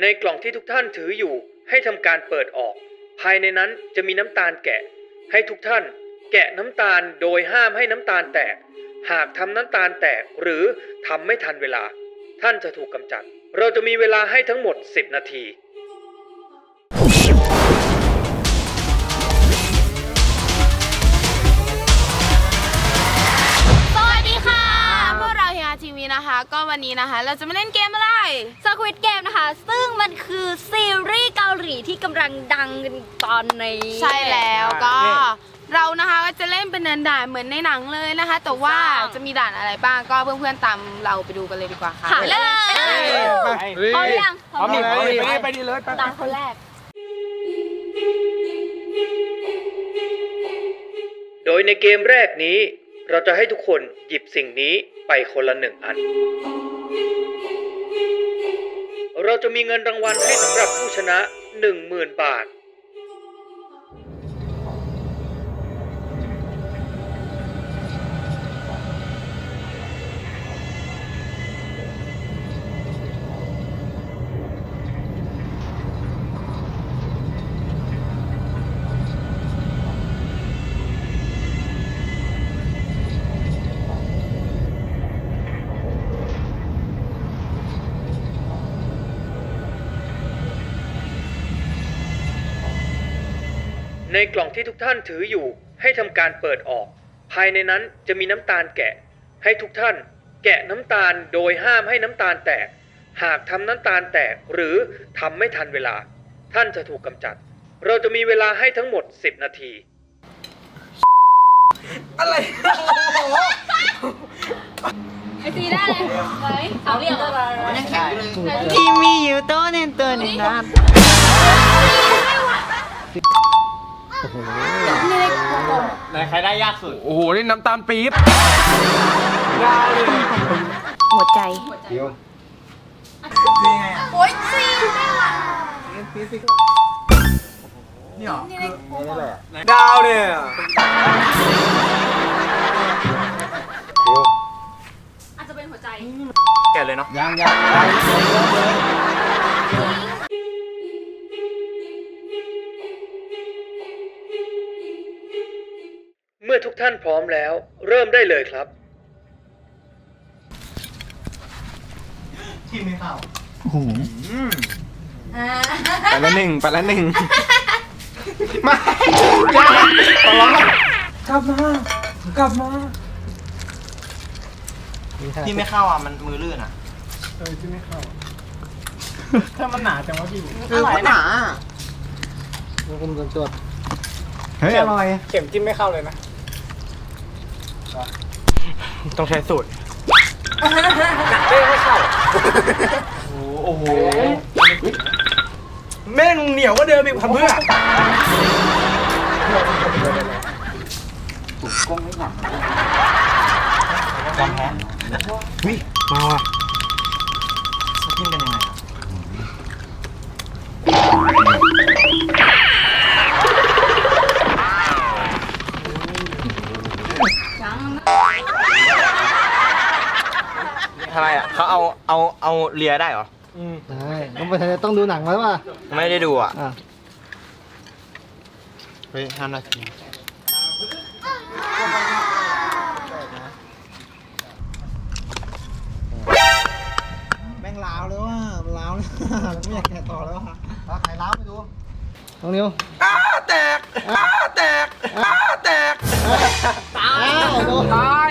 ในกล่องที่ทุกท่านถืออยู่ให้ทำการเปิดออก ภายในนั้นจะมีน้ำตาลแกะ ให้ทุกท่าน แกะน้ำตาลโดยห้ามให้น้ำตาลแตก หากทำน้ำตาลแตกหรือทำไม่ทันเวลา ท่านจะถูกกำจัด เราจะมีเวลาให้ทั้งหมด 10 นาที นะคะ ก็วันนี้นะคะ เราจะมาเล่นเกมอะไร สควิตเกมนะคะ ซึ่งมันคือซีรีส์เกาหลีที่กำลังดังกันตอนนี้ใช่แล้วก็เรานะคะก็จะเล่นเป็นด่านๆเหมือนในหนังเลยนะคะ แต่ว่าจะมีด่านอะไรบ้างก็เพื่อนๆตามเราไปดูกันเลยดีกว่าค่ะค่ะเลยพร้อมยังพร้อมดิพร้อมดิไปดิไปดิตามคนแรก โดยในเกมแรกนี้ เราจะให้ทุกคนหยิบสิ่งนี้ ไปคนละหนึ่งอัน เราจะมีเงินรางวัลให้สำหรับผู้ชนะ 10,000 บาท ในกล่องที่ทุกท่านถืออยู่ให้ทำการเปิดออก ภายในนั้นจะมีน้ำตาลแกะ ให้ทุกท่าน แกะน้ำตาลโดยห้ามให้น้ำตาลแตก หากทำน้ำตาลแตกหรือทำไม่ทันเวลา ท่านจะถูกกำจัด เราจะมีเวลาให้ทั้งหมด 10 นาทีไอซีได้เลยไหนเอาเรียกเลยที่มีอยู่ตัวหนึ งตัวหนึงนะไหนใครได้ยากสุดโอ้โหนี่น้ำตาลปี๊บหัวใจโอ้ยซีได้ว่ะดาวเนี่ยอาจจะเป็นหัวใจ แกะเลยเนาะยังยังเมื่อทุกท่านพร้อมแล้ว เริ่มได้เลยครับไปละหนึ่งไปละหนึ่งที่ไม่เข้าอะมันมือลื่นอะถ้ามันหนาจังวะพี่เออหนาเฮ้ยอร่อย เข็มจิ้มไม่เข้าเลยนะ ต้องใช้สูตรไม่เข้าโอ้โหแม่งเหนียวก็เดิมอีกพันเพื่อวิมาว่ะจิ้มกันยังไงอะ ทำไมอะเขาเอาเอาเอาเลียได้เหรอ ใช่ต้องไปต้องดูหนังไว้ป่ะไม่ได้ดูอะ อะเฮ้ยห้านาทีแม่งล้าวเลยว่ามันล้าวเลยไม่อยากแกะต่อแล้วอะเอาไข่ล้าวไปดูน้องนิวอ้าแตกอ้าแตกอ้าแตกตายโดนตาย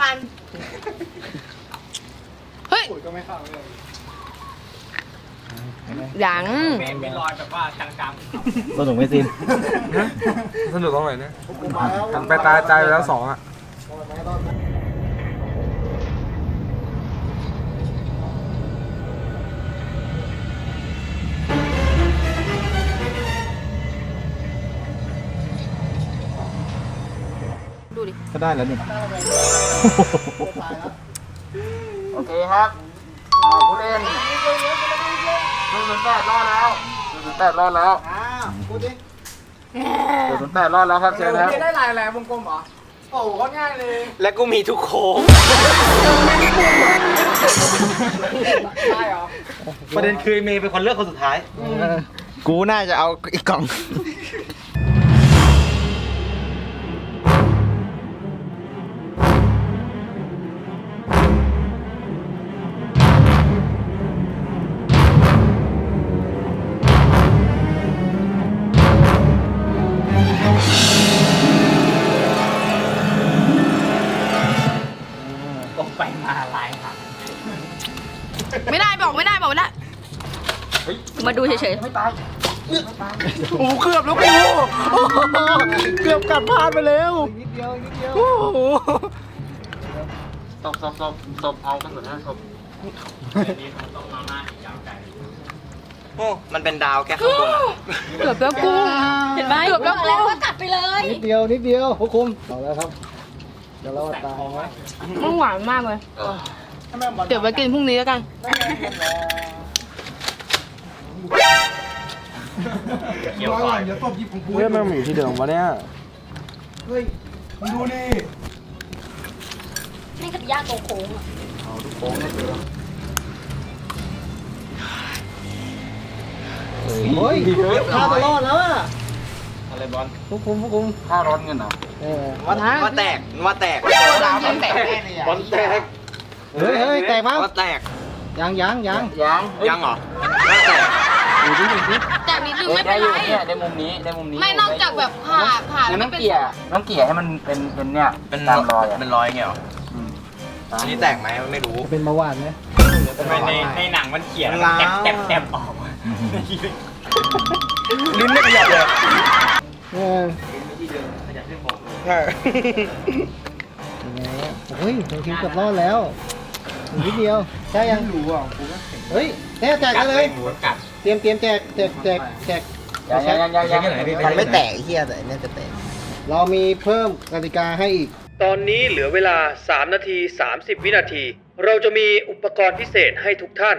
ปันเฮ้ยยังมีรอยแบบว่ากลางสนุกไหม่ซินสนุกตรงไหนเนี่ยหันไปตายตายไปแล้วสองอะดู ก็ได้แล้วนี่ โอเคครับผู้เล่นหนึ่งศูนย์แปดรอดแล้วหนึ่งศูนย์แปดรอดแล้วอ้าวพูดดิหนึ่งศูนย์แปดรอดแล้วครับเชิญครับ ได้ลายอะไรวงกลมเหรอ โอ้โหก็ง่ายเลย และกูมีทุกโค้งประเด็นคือเมย์เป็นคนเลือกคนสุดท้าย กูน่าจะเอาอีกกล่อง บอกไม่ได้บอกไม่ได้มาดูเฉยโอ้เกือบแล้วกูเกือบกลับบ้านไปแล้วนิดเดียวนิดเดียวโอ้โหตบตบตบตบเอากระสุนให้ตบโอ้มันเป็นดาวแค่ข้างบนอะเกือบแล้วกูๆเห็นไหมเกือบแล้วบอกแล้วว่ากลับไปเลยนิดเดียวนิดเดียวพวกคุมเอาแล้วครับเดี๋ยวเราตายไหมมันหวานมากเลย เดี๋ยวไปกินพรุ่งนี้แล้วกัน เกี่ยวก่อนเดี๋ยวตบยิบของกูเฮ้ยมันอยู่ที่เดิมวะเนี่ยเฮ้ยมึงดูนี่นี่กับย่าโกโค้งอะเฮ้ยข้าจะรอดแล้วอะอะไรบอลพวกคุมพวกคุมค่าร้อนเงินเหรอเออว่าว่าแตกว่าแตกดาวมันแตกแน่เลยอะบอลแตก เฮ้ยเฮ้ยแตกมั้งว่าแตกยังยังยังยังยังเหรอว่าแตกอยู่ดิอยู่ดิแต่นิดนึงไม่เป็นไรได้มุมนี้ได้มุมนี้ไม่นอกจากแบบผ่าผ่าแล้วน้ไม่องเป็นเกี่ยน้องเกี่ยให้มันเป็นเป็นเนี่ยเป็นตามรอยอะเป็นรอยไงเหรอออันนี้แตกไหมไม่รู้เป็นเบาหวานไหมทำไมในในหนังมันเขียนล้าวแตบแตบออกลิ้นไม่ขยับเลยเออใช่ยังไงวะเฮ้ยบางทีเกือบรอดแล้วอีก นิดเดียวใช่ยังรู้อะเฮ้ยแน่แจกกันเลยกัดเตรียมเตรียมแจกแจกแจกแจกยังยังยังยังมันไม่แตกเรามีเพิ่มกติกาให้อีก ตอนนี้เหลือเวลา 3 นาที 30 วินาที เราจะมีอุปกรณ์พิเศษให้ทุกท่าน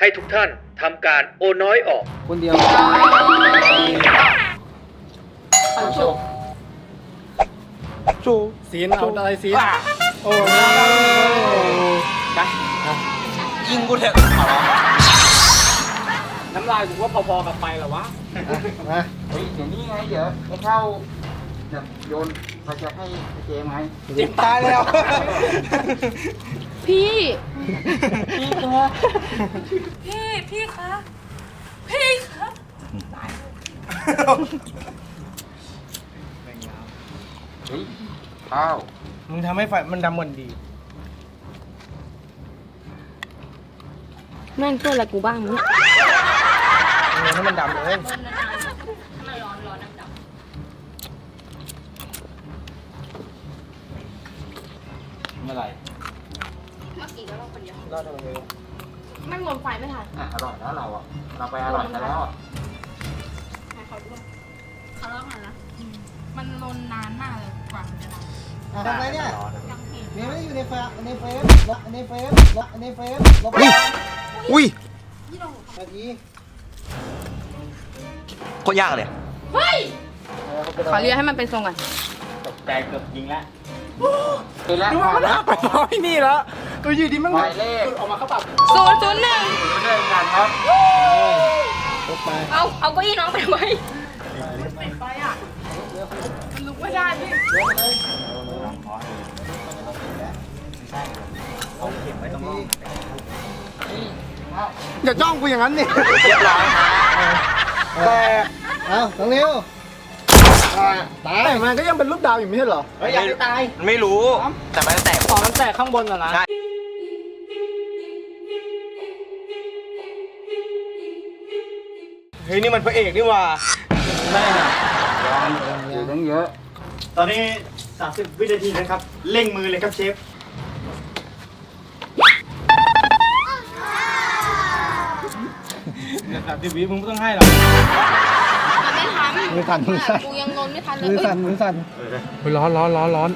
ให้ทุกท่านทำการโอนน้อยออก คนเดียวซีนเอาอะไรซีนโอ้ ยยิงกูเถอะน้ำลายกูว่าพอๆกับไฟเหรอวะมาเฮ้ยเดี๋ยวนี้ไงเดี๋ยวไอ้เข้าเดี๋ยวโยนไฟแช็กให้ไอ้เจมไงจิ้มตายแล้ว พี่ พี่พี่คะ พี่คะเฮ้ยข้าวมึงทำให้ไฟมันดำเหมือนดี แม่งช่วยอะไรกูบ้างเนี่ยให้มันดำเลยเมื่อไหร่แม่งลนไฟไม่ทันอะอร่อยแล้วเราอะ เราไปอร่อยกันแล้วอะมันลนนานมากเลยกว่ามันจะดังอะทำไรเนี่ยเนี่ยไม่ได้อยู่ในเฟซในเฟซในเฟซในเฟซลบ อุ้ยนาทีโคตรยากเลย เฮ้ย ขอเรียกให้มันเป็นทรงก่อนตกใจเกือบยิงแล้วไปแล้วมาแล้แล้ววไปพอยนี่แล้วตัวอยู่ดีมันหมายเลขออกมาเข้าปากศูนย์ศูนย์หนึ่งเริ่มกันครับลบไปเอา เอาเก้าอี้น้องไปไว้มันลุกไม่ได้พี่อ ย่าจ้องกูอย่างนั้นดิเรียบร้อยครับแต่เอาต้องเร็วตายแต่มันก็ยังเป็นรูปดาวอยู่ไม่ใช่เหรอเฮ้ยอยากให้ตายไม่รู้ แต่มันแตกของมันแตกข้างบนอะนะใช่เฮ้ยนี่มันพระเอกนี่หว่าอยู่ตั้งเยอะตอนนี้ 30 วินาทีนะครับ เร่งมือเลยครับเชฟ สามสิบวิมึงไม่ต้องให้หรอกมันไม่ทันมือสั่นมือสั่น กูยังงนไม่ทันเลยมือเอ้ยสั่นมือสั่นเฮ้ยร้อนร้อนร้อนร้อน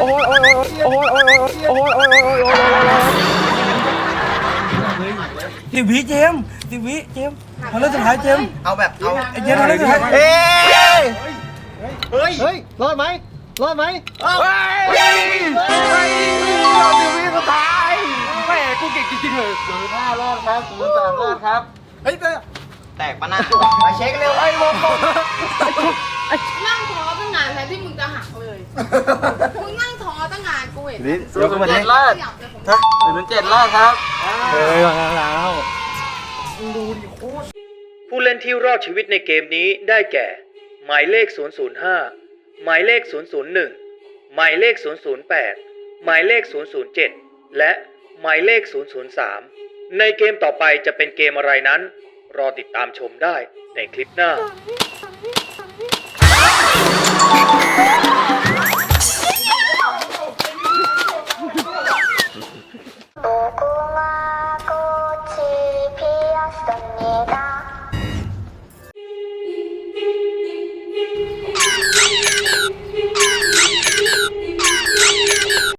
โอ้ยโอ้ยโอ้ยโอ้ยโอ้ยโอ้ยโอ้ยโอ้ยโอ้ยโอ้ยโอ้ยสิบวิเจมส์สิบวิเจมส์ทำเรื่องสุดท้ายเจมส์เอาแบบเอาไอ้เจมส์ทำเรื่องสุดท้ายเฮ้ยเฮ้ยเฮ้ยรอดไหมรอดไหมเอ้าแม่กูเก่งจริงๆเลยศูนย์ห้ารอดครับศูนย์สามรอดครับ เฮ้ยแต่แตกปะนะมาเช็คเร็วไอ้วงกลมนั่งท้อตั้งนานแทนที่มึงจะหักเลย มึงนั่งท้อตั้งนานกูเห็นศูนย์เจ็ดรอดขยับเลยผมศูนย์เจ็ดรอดครับเฮ้ยมาแล้วผู้เล่นที่รอดชีวิตในเกมนี้ได้แก่ หมายเลข 005 หมายเลข 001 หมายเลข 008 หมายเลข 007 และ หมายเลข 003 ในเกมต่อไปจะเป็นเกมอะไรนั้น รอติดตามชมได้ในคลิปหน้า